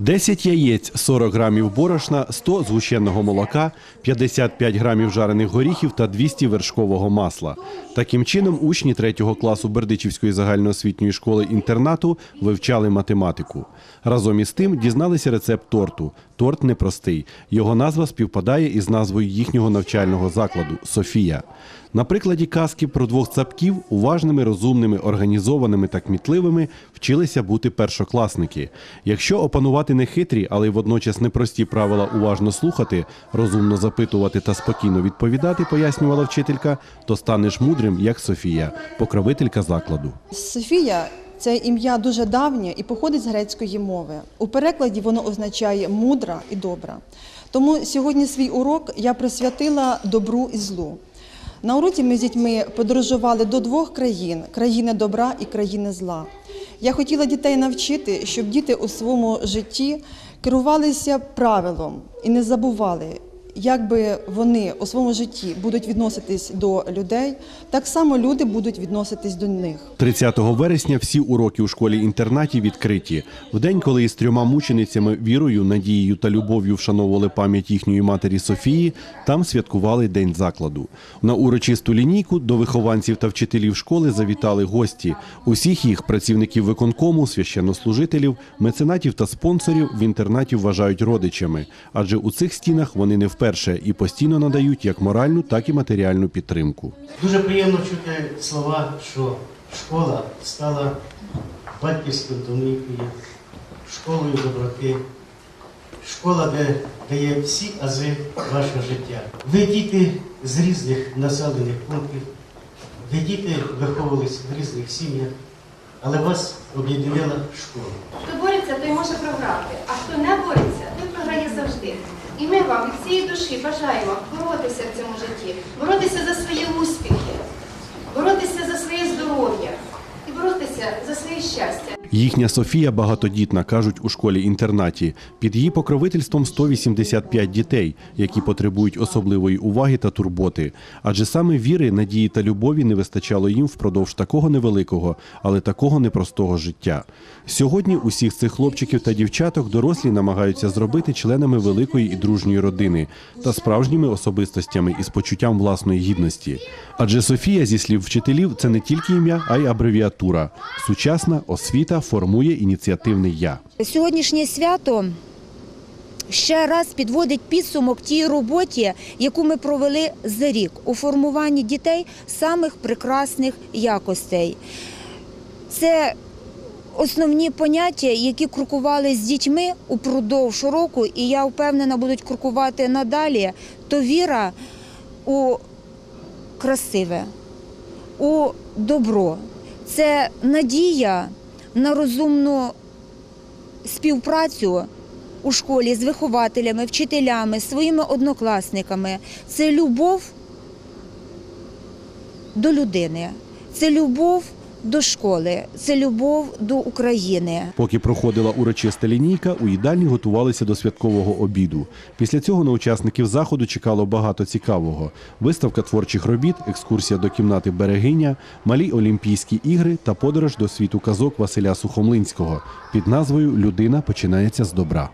10 яєць, 40 грамів борошна, 100 згущеного молока, 55 грамів жарених горіхів та 200 вершкового масла. Таким чином, учні 3 класу Бердичівської загальноосвітньої школи інтернату вивчали математику. Разом із тим дізналися рецепт торту. Торт непростий. Його назва співпадає із назвою їхнього навчального закладу Софія. На прикладі казки про двох цапків уважними, розумними, організованими та кмітливими вчилися бути першокласники. Якщо опанувати не хитрі, але й водночас непрості правила уважно слухати, розумно запитувати та спокійно відповідати, пояснювала вчителька, то станеш мудрим, як Софія, покровителька закладу. Софія це ім'я дуже давнє і походить з грецької мови. У перекладі воно означає мудра і добра. Тому сьогодні свій урок я присвятила добру і злу. На уроці ми з дітьми подорожували до двох країн країни добра і країни зла. Я хотіла дітей навчити, щоб діти у своєму житті керувалися правилом і не забували, як би вони у своєму житті будуть відноситись до людей, так само люди будуть відноситись до них. 30 вересня всі уроки у школі-інтернаті відкриті. В день, коли із трьома мученицями вірою, надією та любов'ю вшановували пам'ять їхньої матері Софії, там святкували день закладу. На урочисту лінійку до вихованців та вчителів школи завітали гості. Усіх їх працівників виконкому, священнослужителів, меценатів та спонсорів в інтернаті вважають родичами, адже у цих стінах вони не вперше і постійно надають як моральну, так і матеріальну підтримку. Дуже приємно чути слова, що школа стала батьківською домівкою, школою доброти, школа, де дає всі ази вашого життя. Ви діти з різних населених пунктів, ви діти виховувались в різних сім'ях, але вас об'єднала школа. Хто бореться, той може програти, а хто не бореться, той програє завжди. І ми вам від цієї душі бажаємо боротися в цьому житті, боротися за свої успіхи, боротися за своє здоров'я і боротися за своє щастя. Їхня Софія багатодітна, кажуть у школі-інтернаті. Під її покровительством 185 дітей, які потребують особливої уваги та турботи. Адже саме віри, надії та любові не вистачало їм впродовж такого невеликого, але такого непростого життя. Сьогодні усіх цих хлопчиків та дівчаток дорослі намагаються зробити членами великої і дружньої родини та справжніми особистостями із почуттям власної гідності. Адже Софія, зі слів вчителів, це не тільки ім'я, а й абревіатура. Сучасна освіта формує ініціативний я. Сьогоднішнє свято ще раз підводить підсумок тій роботі, яку ми провели за рік у формуванні дітей самих прекрасних якостей. Це основні поняття, які крокували з дітьми упродовж року, і я впевнена, будуть крокувати надалі, то віра у красиве, у добро. Це надія на розумну співпрацю у школі з вихователями, вчителями, своїми однокласниками. Це любов до людини, це любов до школи, це любов до України. Поки проходила урочиста лінійка, у їдальні готувалися до святкового обіду. Після цього на учасників заходу чекало багато цікавого: виставка творчих робіт, екскурсія до кімнати Берегиня, малі Олімпійські ігри та подорож до світу казок Василя Сухомлинського під назвою Людина починається з добра.